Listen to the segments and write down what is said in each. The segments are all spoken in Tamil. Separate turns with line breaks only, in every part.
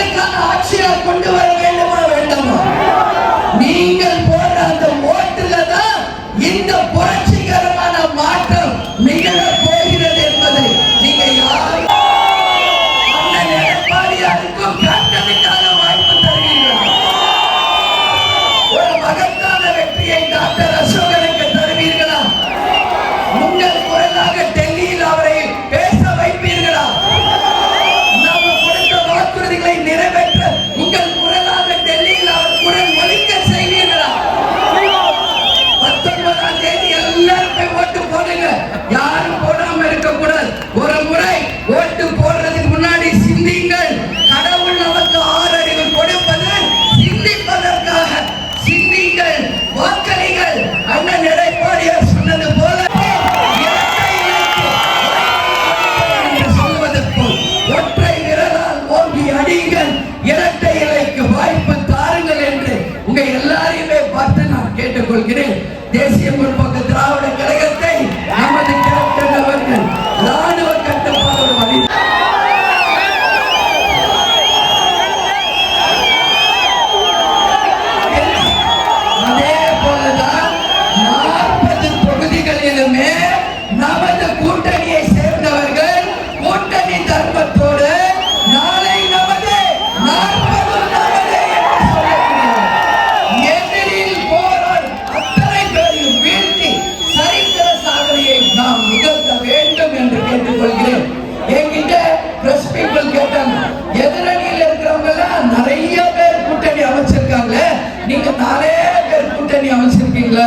மக்களுக்கான ஆட்சியை கொண்டு வர வேண்டுமா வேண்டாமா? நீங்கள் போடுற அந்த ஓட்டுல தான் இந்த புரட்சிகரமான மாற்றம் நிகழ What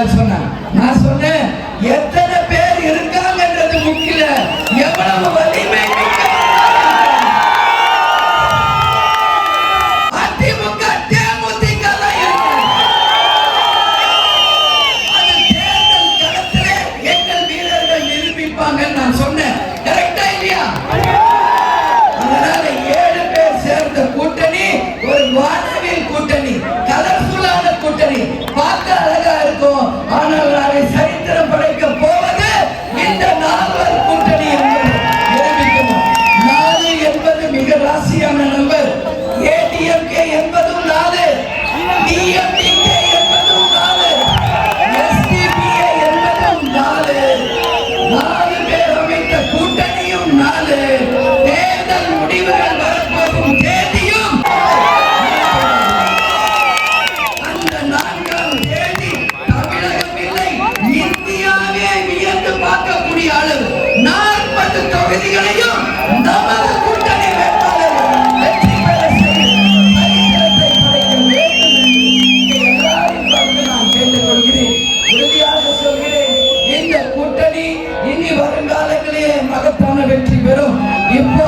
யார் நான் சொன்னேன் எத்தனை பேர் இருக்காங்கன்றது முக்கியம் எவ்வளவு வலிமை அதிமுக தேமுதிக அது தேர்தல் களத்திலே எங்கள் நான் சொன்னேன். கரெக்டா இல்லையா? அதனால ஏழு பேர் சேர்ந்த கூட்டணி ஒரு வானவில் கூட்டணி. மகத்தான வெற்றி பெறும். இப்போ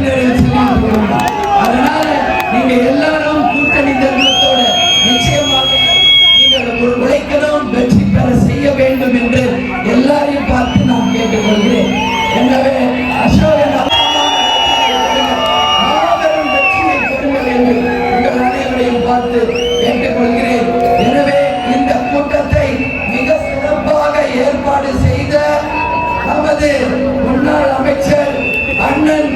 உறுதியாக நிறைவேற்றுவோம் அதனால நீங்க எல்லாரும் கூட்டணி தர்மத்தோட நிச்சயமாக நீங்கள் உ- உழைக்கணும் வெற்றி பெற செய்ய வேண்டும் என்று எல்லாரையும் பார்த்து நான் கேட்டுக்கொள்கிறேன். எனவே அசோகன் மாபெரும் வெற்றியை பெறுங்கள் என்று உங்கள் அனைவரையும் பார்த்து கேட்டுக்கொள்கிறேன். எனவே இந்த கூட்டத்தை மிக சிறப்பாக ஏற்பாடு செய்த நமது முன்னாள் அமைச்சர் அண்ணன்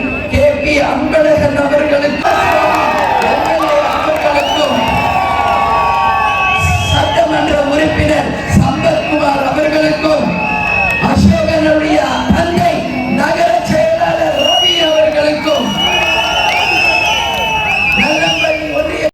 எம்பி அன்பழகன் அவர்களுக்கு அவர்களுக்கும் சட்டமன்ற உறுப்பினர் சம்பத்குமார் அவர்களுக்கும் அசோகனுடைய